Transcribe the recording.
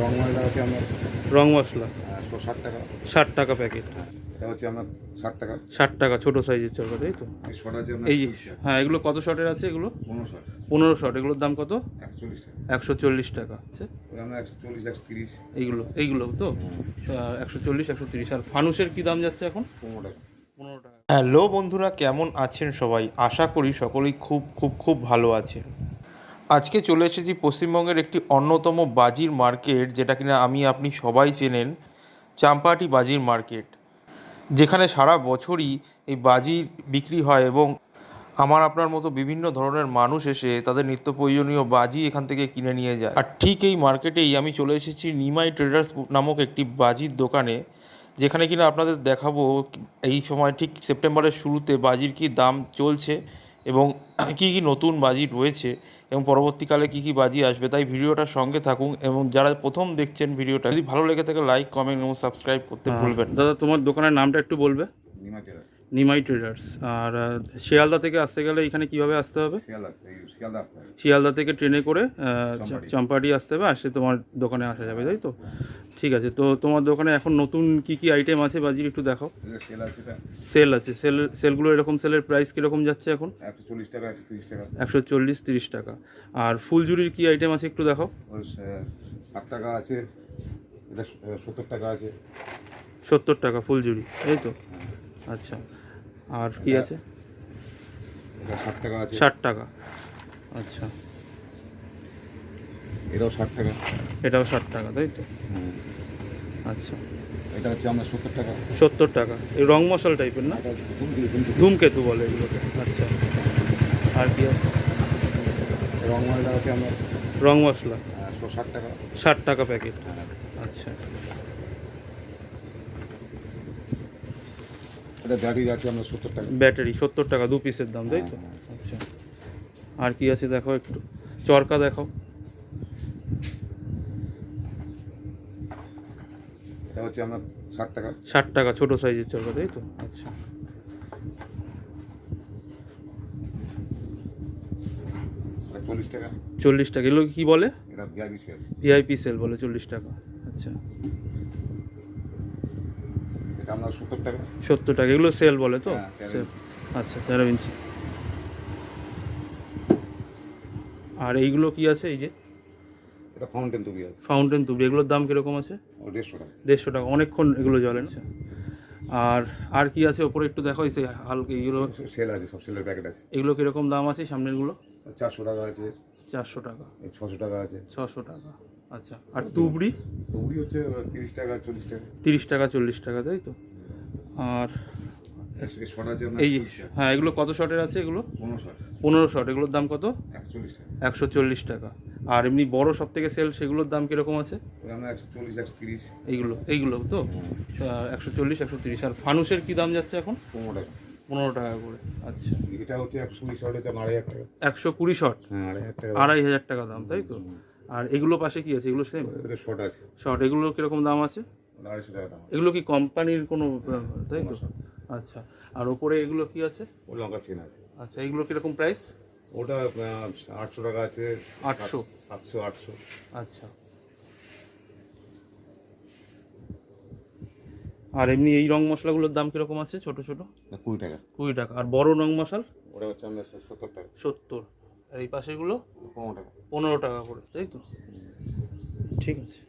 রং ময়দা হচ্ছে আপনার রং মশলা। একশো ষাট টাকা। ষাট টাকা প্যাকেট এটা হচ্ছে আপনার ষাট টাকা। ষাট টাকা ছোটো সাইজের চরকা তাই তো? এই আছে এই হ্যাঁ এগুলো কত শটের আছে এগুলো? পনেরো শট পনেরো শট এগুলোর দাম কত? একশো চল্লিশ টাকা আছে একশো চল্লিশ একশো তিরিশ। এইগুলো এইগুলো তো? একশো চল্লিশ একশো তিরিশ। আর ফানুসের কি দাম যাচ্ছে এখন? পনেরো টাকা। পনেরো টাকা। হ্যালো বন্ধুরা কেমন আছেন সবাই? আশা করি সকলেই খুব খুব খুব ভালো আছেন। আজকে চলে এসেছি পশ্চিমবঙ্গের একটি অন্যতম বাজির মার্কেট, যেটা কিনা আমি, আপনি সবাই চেনেন, চাম্পাহাটি বাজির মার্কেট। যেখানে সারা বছরই এই বাজি বিক্রি হয় এবং আমার, আপনার মতো বিভিন্ন ধরনের মানুষ এসে তাদের নিত্য প্রয়োজনীয় বাজি এখান থেকে কিনে নিয়ে যায়। আর ঠিক এই মার্কেটেই আমি চলে এসেছি নিমাই ট্রেডার্স নামক একটি বাজির দোকানে, যেখানে কিনা আপনাদের দেখাবো এই সময় ঠিক সেপ্টেম্বরের শুরুতে বাজির কি দাম চলছে। এবং কি কি নতুন বাজি রয়েছে এবং পরবর্তীকালে কি কি বাজি আসবে তাই ভিডিওটার সঙ্গে থাকুন এবং যারা প্রথম দেখছেন ভিডিওটা যদি ভালো লেগে থাকে লাইক কমেন্ট এবং সাবস্ক্রাইব করতে ভুলবেন দাদা তোমার দোকানের নামটা একটু বলবে? নিমাই ট্রেডার্স আর শিয়ালদা থেকে আসতে গেলে এখানে কীভাবে আসতে হবে? শিয়ালদা এই শিয়ালদা আসতে হবে। শিয়ালদা থেকে ট্রেনে করে চম্পাটি। চম্পাটি আসতে হবে আসলে তোমার দোকানে আসা যাবে তাই তো? ঠিক আছে তো তোমার দোকানে এখন নতুন কি কি আইটেম আছে বাজির একটু দেখাও? সেল আছে সেল সেলগুলো এরকম সেলের প্রাইস কীরকম যাচ্ছে এখন? একশো চল্লিশ তিরিশ টাকা। আর ফুলঝুরির কি আইটেম আছে একটু দেখাও? ষাট টাকা আছে এটা সত্তর টাকা আছে। সত্তর টাকা ফুলঝুরি এই তো? আচ্ছা আর কি আছে? এটা ষাট টাকা আছে। ষাট টাকা আচ্ছা। এটাও ষাট টাকা। এটাও ষাট টাকা তাই তো? আচ্ছা। এটা হচ্ছে আপনার সত্তর টাকা। সত্তর টাকা। এই রং মশলা টাইপের না? ধূমকেতু বলে এগুলোকে। আচ্ছা। আর কি আছে? রং ময়দা হচ্ছে আপনার রং মশলা? একশো ষাট টাকা। ষাট টাকা প্যাকেট। হ্যাঁ। আচ্ছা। এটা ব্যাটারি আছে আপনার সত্তর টাকা। ব্যাটারি সত্তর টাকা দু পিসের দাম তাই তো? আচ্ছা। আর কি আছে দেখো একটু? চরকা দেখো এটা হচ্ছে আপনার ষাট টাকা। ষাট টাকা ছোটো সাইজের চরকা তাই তো? আচ্ছা। চল্লিশ টাকা। চল্লিশ টাকা। এগুলো কি বলে? এটা ভিআইপি সেল ভিআইপি সেল বলে চল্লিশ টাকা। আচ্ছা। এটা আপনার সত্তর টাকা। সত্তর টাকা। এগুলো সেল বলে তো? হ্যাঁ। আচ্ছা তেরো ইঞ্চি। আর এইগুলো কি আছে এই যে? এটা ফাউন্টেন তুবি আছে। ফাউন্টেন তুবড়ি এগুলোর দাম কীরকম আছে? দেড়শো টাকা। দেড়শো টাকা অনেকক্ষণ এগুলো জ্বলে না আর আর কি আছে? ওপরে একটু দেখো এই হালকা এইগুলো সেল আছে সব সেলের প্যাকেট আছে। এগুলো কীরকম দাম আছে সামনেরগুলো? চারশো টাকা আছে। চারশো টাকা। ছশো টাকা আছে। ছশো টাকা। আচ্ছা আর তুবড়ি? তুবড়ি হচ্ছে তিরিশ টাকা চল্লিশ টাকা। তিরিশ টাকা চল্লিশ টাকা তাই তো? আর এই হ্যাঁ এগুলো কত শটের আছে এগুলো? পনেরো শট পনেরো শট এগুলোর দাম কত? একশো চল্লিশ টাকা। আর এমনি বড় সব থেকে সেল সেগুলোর দাম কীরকম আছে? এইগুলো এইগুলো তো? একশো চল্লিশ একশো তিরিশ। আর ফানুসের কি দাম যাচ্ছে এখন? পনেরো টাকা। পনেরো টাকা করে আচ্ছা। এটা হচ্ছে একশো কুড়ি হচ্ছে আড়াই হাজার টাকা। একশো কুড়ি শট হ্যাঁ আড়াই হাজার টাকা। দাম তাই তো? আর এগুলো পাশে কি আছে? এগুলো সেম শট আছে। শর্ট এগুলো কীরকম দাম আছে? আড়াইশো টাকা দাম এগুলো কি কোম্পানির কোনো তাই তো? আচ্ছা। আর ওপরে এগুলো কি আছে? লঙ্কা চেন আছে। আচ্ছা এগুলো কীরকম প্রাইস ওটা আটশো টাকা আছে। আটশো? সাতশো আটশো। আচ্ছা। আর এমনি এই রং মশলাগুলোর দাম কীরকম আছে ছোট ছোট? কুড়ি টাকা। কুড়ি টাকা। আর বড় রং মশাল? ওটা হচ্ছে আমরা সত্তর টাকা। সত্তর। আর এই পাশেগুলো পনেরো টাকা। পনেরো টাকা করে তাই তো? ঠিক আছে।